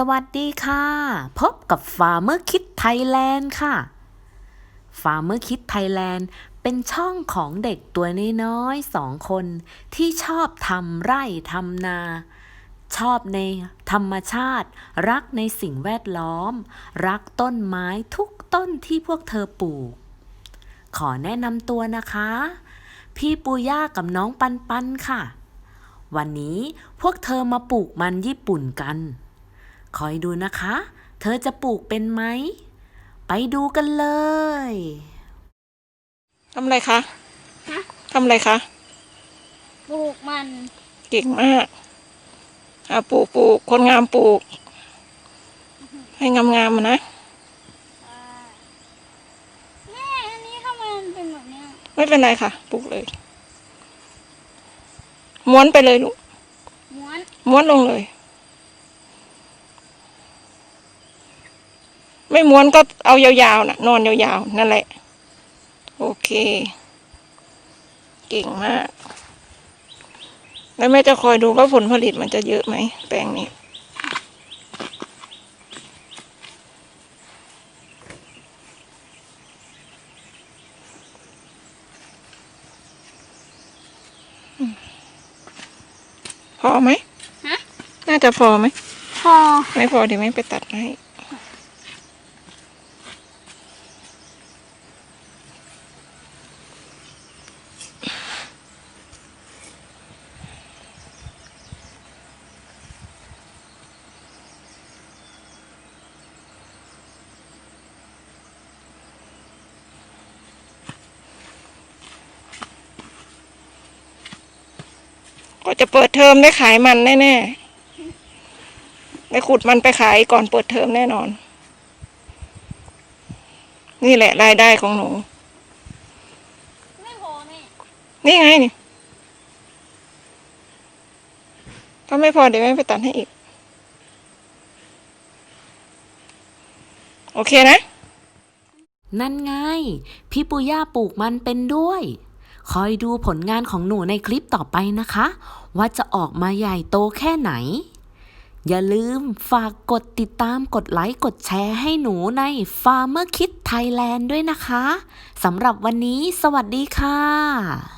สวัสดีค่ะ พบกับ Farmer Kid Thailand ค่ะ Farmer Kid Thailand เป็นช่องของเด็กตัวน้อยๆสองคน ที่ชอบทำไร่ทำนา ชอบในธรรมชาติ รักในสิ่งแวดล้อม รักต้นไม้ทุกต้นที่พวกเธอปลูก ขอแนะนำตัวนะคะ พี่ปูย่ากับน้องปันปันค่ะ วันนี้พวกเธอมาปลูกมันญี่ปุ่นกัน คอยดูนะคะ เธอจะปลูกเป็นไหม ไปดูกันเลยทำอะไรคะฮะทำอะไรคะ ปลูกมันเก่งมากอาปลูกปลูกคนงามปลูก ให้งามๆมานะแม่อันนี้ทำไมมันเป็นแบบเนี้ยไม่เป็นไรค่ะ ปลูกเลย ม้วนไปเลยลูกม้วนม้วนลงเลย ไม่ม้วนก็เอายาวๆนะนอนยาวๆ นั่นแหละ โอเค เก่งมาก แล้วแม่จะคอยดูว่าผลผลิตมันจะเยอะไหม แปลงนี้พอไหมฮะน่าจะพอไหม พอ ไม่พอเดี๋ยวแม่ไปตัดให้ ก็จะเปิดเทอมได้ขายมันแน่ๆได้ขุดมันไปขายก่อนเปิดเทอมแน่นอน นี่แหละรายได้ของหนูไม่พอแม่นี่ไงนี่ถ้าไม่พอเดี๋ยวแม่ไปตัดให้อีก โอเคนะ นั่นไง พี่ปูย่าปลูกมันเป็นด้วย คอยดูผลงานของหนูในคลิปต่อไปนะคะ ว่าจะออกมาใหญ่โตแค่ไหน อย่าลืมฝากกดติดตามกดไลค์กดแชร์ให้หนูใน Farmer Kid Thailand ด้วยนะคะสำหรับวันนี้ สวัสดีค่ะ